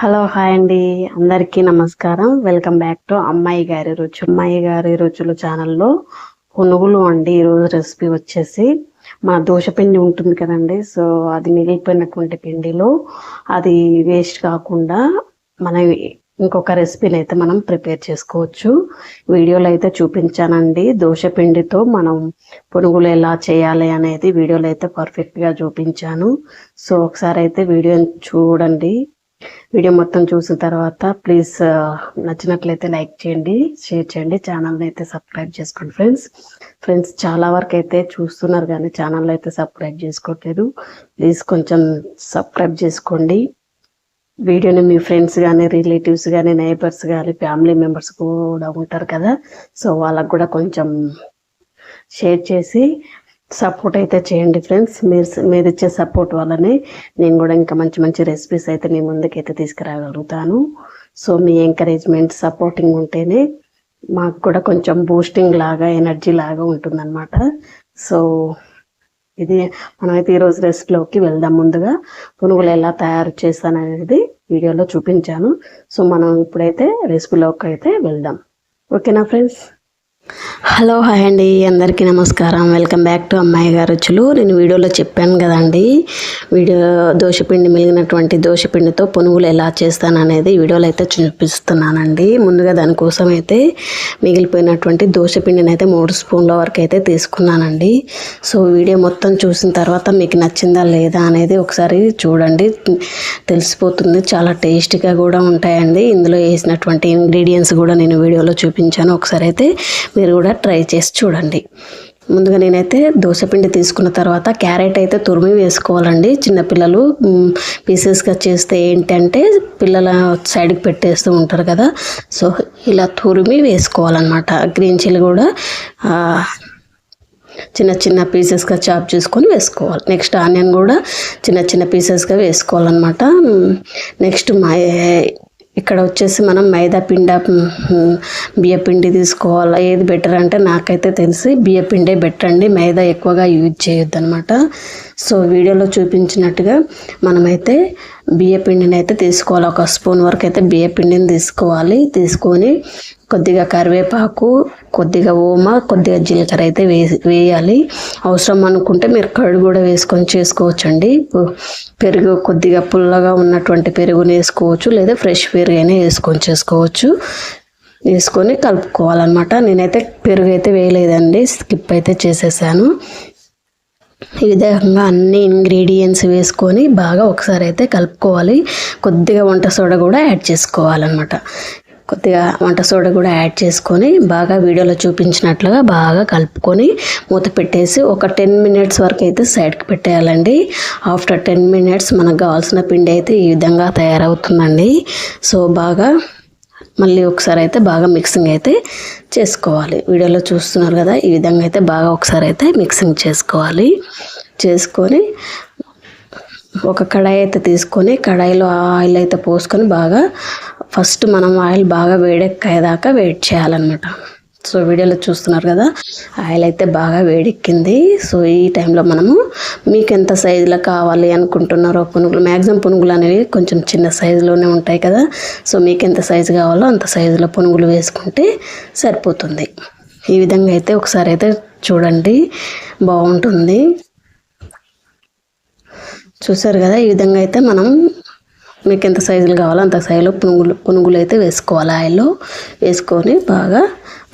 Hello hi అండి. అందరికీ నమస్కారం. వెల్కమ్ బ్యాక్ టు అమ్మాయి గారి రుచి. అమ్మాయి గారి రుచులు ఛానల్లో పునుగులు అండి ఈరోజు రెసిపీ వచ్చేసి మన దోశపిండి ఉంటుంది కదండి. సో అది మిగిలిపోయినటువంటి పిండిలో అది వేస్ట్ కాకుండా మన ఇంకొక రెసిపీని అయితే మనం ప్రిపేర్ చేసుకోవచ్చు. వీడియోలో అయితే చూపించానండి. దోశ పిండితో మనం పునుగులు ఎలా చేయాలి అనేది వీడియోలో అయితే పర్ఫెక్ట్గా చూపించాను. సో ఒకసారి అయితే వీడియో చూడండి. వీడియో మొత్తం చూసిన తర్వాత ప్లీజ్ uh, నచ్చినట్లయితే లైక్ చేయండి షేర్ చేయండి. ఛానల్ని అయితే సబ్స్క్రైబ్ చేసుకోండి ఫ్రెండ్స్ ఫ్రెండ్స్ చాలా వరకు అయితే చూస్తున్నారు కానీ ఛానల్ అయితే సబ్స్క్రైబ్ చేసుకోవట్లేదు ప్లీజ్ కొంచెం సబ్స్క్రైబ్ చేసుకోండి. వీడియోని మీ ఫ్రెండ్స్ కానీ రిలేటివ్స్ కానీ నైబర్స్ కానీ ఫ్యామిలీ మెంబర్స్ కూడా ఉంటారు కదా. సో వాళ్ళకు కూడా కొంచెం షేర్ చేసి సపోర్ట్ అయితే చేయండి ఫ్రెండ్స్. మీరు మీరు ఇచ్చే సపోర్ట్ వల్లనే నేను కూడా ఇంకా మంచి మంచి రెసిపీస్ అయితే మీ ముందుకైతే తీసుకురాగలుగుతాను. సో మీ ఎంకరేజ్మెంట్ సపోర్టింగ్ ఉంటేనే మాకు కూడా కొంచెం బూస్టింగ్ లాగా ఎనర్జీ లాగా ఉంటుందన్నమాట. సో ఇది మనమైతే ఈరోజు రెసిపీలోకి వెళ్దాం ముందుగా. పునుగులు ఎలా తయారు చేస్తాను అనేది వీడియోలో చూపించాను. సో మనం ఇప్పుడైతే రెసిపీలోకి అయితే వెళ్దాం. ఓకేనా ఫ్రెండ్స్? హలో హాయ్ అండి. అందరికీ నమస్కారం. వెల్కమ్ బ్యాక్ టు అమ్మాయి గారు రుచులు నేను వీడియోలో చెప్పాను కదండి వీడియో దోశపిండి మిగిలినటువంటి దోశపిండితో పునుగులు ఎలా చేస్తాను అనేది వీడియోలో అయితే చూపిస్తున్నానండి. ముందుగా దానికోసం అయితే మిగిలిపోయినటువంటి దోశపిండిని అయితే మూడు స్పూన్ల వరకు అయితే తీసుకున్నానండి. సో వీడియో మొత్తం చూసిన తర్వాత మీకు నచ్చిందా లేదా అనేది ఒకసారి చూడండి. తెలిసిపోతుంది. చాలా టేస్టీగా కూడా ఉంటాయండి. ఇందులో వేసినటువంటి ఇంగ్రీడియంట్స్ కూడా నేను వీడియోలో చూపించాను. ఒకసారి అయితే మీరు కూడా ట్రై చేసి చూడండి. ముందుగా నేనైతే దోశపిండి తీసుకున్న తర్వాత క్యారెట్ అయితే తురిమి వేసుకోవాలండి. చిన్నపిల్లలు పీసెస్గా చేస్తే ఏంటంటే పిల్లల సైడ్కి పెట్టేస్తూ ఉంటారు కదా. సో ఇలా తురిమి వేసుకోవాలన్నమాట. గ్రీన్ చిల్లీ కూడా చిన్న చిన్న పీసెస్గా చాప్ చేసుకొని వేసుకోవాలి. నెక్స్ట్ ఆనియన్ కూడా చిన్న చిన్న పీసెస్గా వేసుకోవాలన్నమాట. నెక్స్ట్ మా ఇక్కడ వచ్చేసి మనం మైదా పిండ బియ్యపిండి తీసుకోవాలా? ఏది బెటర్ అంటే నాకైతే తెలిసి బియ్యపిండే బెటర్ అండి. మైదా ఎక్కువగా యూజ్ చేయొద్దు అనమాట సో వీడియోలో చూపించినట్టుగా మనమైతే బియ్య పిండిని అయితే తీసుకోవాలి. ఒక స్పూన్ వరకు అయితే బియ్య పిండిని తీసుకోవాలి. తీసుకొని కొద్దిగా కరివేపాకు కొద్దిగా ఓమ కొద్దిగా జీలకర్ర అయితే వేసి వేయాలి. అవసరం అనుకుంటే మీరు కర్డ్ కూడా వేసుకొని చేసుకోవచ్చండి. పెరుగు కొద్దిగా పుల్లగా ఉన్నటువంటి పెరుగుని వేసుకోవచ్చు. లేదా ఫ్రెష్ పెరుగు అయినా వేసుకొని చేసుకోవచ్చు. వేసుకొని కలుపుకోవాలన్నమాట. నేనైతే పెరుగు అయితే వేయలేదండి. స్కిప్ అయితే చేసేసాను. ఈ విధంగా అన్ని ఇంగ్రీడియంట్స్ వేసుకొని బాగా ఒకసారి అయితే కలుపుకోవాలి. కొద్దిగా వంట సోడా కూడా యాడ్ చేసుకోవాలన్నమాట. కొద్దిగా వంట సోడా కూడా యాడ్ చేసుకొని బాగా వీడియోలో చూపించినట్లుగా బాగా కలుపుకొని మూత పెట్టేసి ఒక టెన్ మినిట్స్ వరకు అయితే సైడ్కి పెట్టేయాలండి. ఆఫ్టర్ టెన్ మినిట్స్ మనకు కావాల్సిన పిండి అయితే ఈ విధంగా తయారవుతుందండి. సో బాగా మళ్ళీ ఒకసారి అయితే బాగా మిక్సింగ్ అయితే చేసుకోవాలి. వీడియోలో చూస్తున్నారు కదా ఈ విధంగా అయితే బాగా ఒకసారి అయితే మిక్సింగ్ చేసుకోవాలి. చేసుకొని ఒక కడాయి అయితే తీసుకొని కడాయిలో ఆయిల్ అయితే పోసుకొని బాగా ఫస్ట్ మనం ఆయిల్ బాగా వేడెక్కేదాకా వెయిట్ చేయాలన్నమాట. సో వీడియోలో చూస్తున్నారు కదా ఆయిల్ అయితే బాగా వేడెక్కింది. సో ఈ టైంలో మనము మీకు ఎంత సైజులో కావాలి అనుకుంటున్నారో పునుగులు మ్యాక్సిమం పునుగులు అనేవి కొంచెం చిన్న సైజులోనే ఉంటాయి కదా. సో మీకు ఎంత సైజు కావాలో అంత సైజులో పునుగులు వేసుకుంటే సరిపోతుంది. ఈ విధంగా అయితే ఒకసారి అయితే చూడండి బాగుంటుంది. చూసారు కదా ఈ విధంగా అయితే మనం మీకు ఎంత సైజులు కావాలో అంత సైజులో పునుగులు పునుగులు అయితే వేసుకోవాలి. ఆయిల్లో వేసుకొని బాగా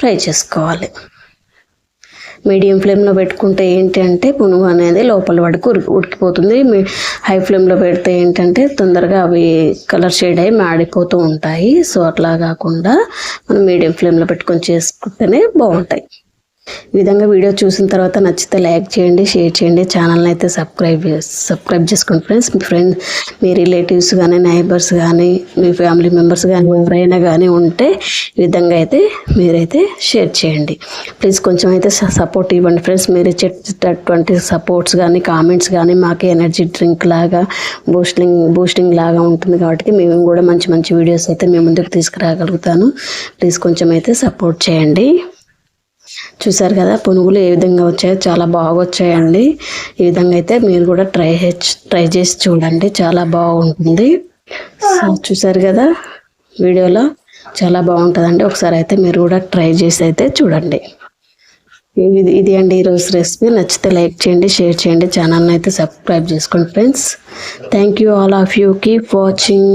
ఫ్రై చేసుకోవాలి. మీడియం ఫ్లేమ్లో పెట్టుకుంటే ఏంటి అంటే పునుగు అనేది లోపల వరకు ఉడికిపోతుంది. హై ఫ్లేమ్లో పెడితే ఏంటంటే తొందరగా అవి కలర్ షేడ్ అయ్యి మాడిపోతూ ఉంటాయి. సో అట్లా కాకుండా మనం మీడియం ఫ్లేమ్లో పెట్టుకొని చేసుకుంటేనే బాగుంటాయి. ఈ విధంగా వీడియో చూసిన తర్వాత నచ్చితే లైక్ చేయండి షేర్ చేయండి. ఛానల్ని అయితే సబ్స్క్రైబ్ సబ్స్క్రైబ్ చేసుకోండి ఫ్రెండ్స్. మీ ఫ్రెండ్స్ మీ రిలేటివ్స్ కానీ నైబర్స్ కానీ మీ ఫ్యామిలీ మెంబర్స్ కానీ ఎవరైనా కానీ ఉంటే ఈ విధంగా అయితే మీరైతే షేర్ చేయండి. ప్లీజ్ కొంచెం అయితే సపోర్ట్ ఇవ్వండి ఫ్రెండ్స్. మీరు ఇచ్చేటటువంటి సపోర్ట్స్ కానీ కామెంట్స్ కానీ మాకు ఎనర్జీ డ్రింక్ లాగా బూస్టింగ్ బూస్టింగ్ లాగా ఉంటుంది కాబట్టి మేము కూడా మంచి మంచి వీడియోస్ అయితే మేము ముందుకు తీసుకురాగలుగుతాను. ప్లీజ్ కొంచెం అయితే సపోర్ట్ చేయండి. చూసారు కదా పునుగులు ఏ విధంగా వచ్చాయో చాలా బాగా వచ్చాయండి ఈ విధంగా అయితే మీరు కూడా ట్రై ట్రై చేసి చూడండి చాలా బాగుంటుంది. సో చూసారు కదా వీడియోలో చాలా బాగుంటుందండి. ఒకసారి అయితే మీరు కూడా ట్రై చేసి అయితే చూడండి. ఇది ఇది అండి ఈరోజు రెసిపీ. నచ్చితే లైక్ చేయండి షేర్ చేయండి. ఛానల్ని అయితే సబ్స్క్రైబ్ చేసుకోండి friends. Thank you all of you. Keep watching.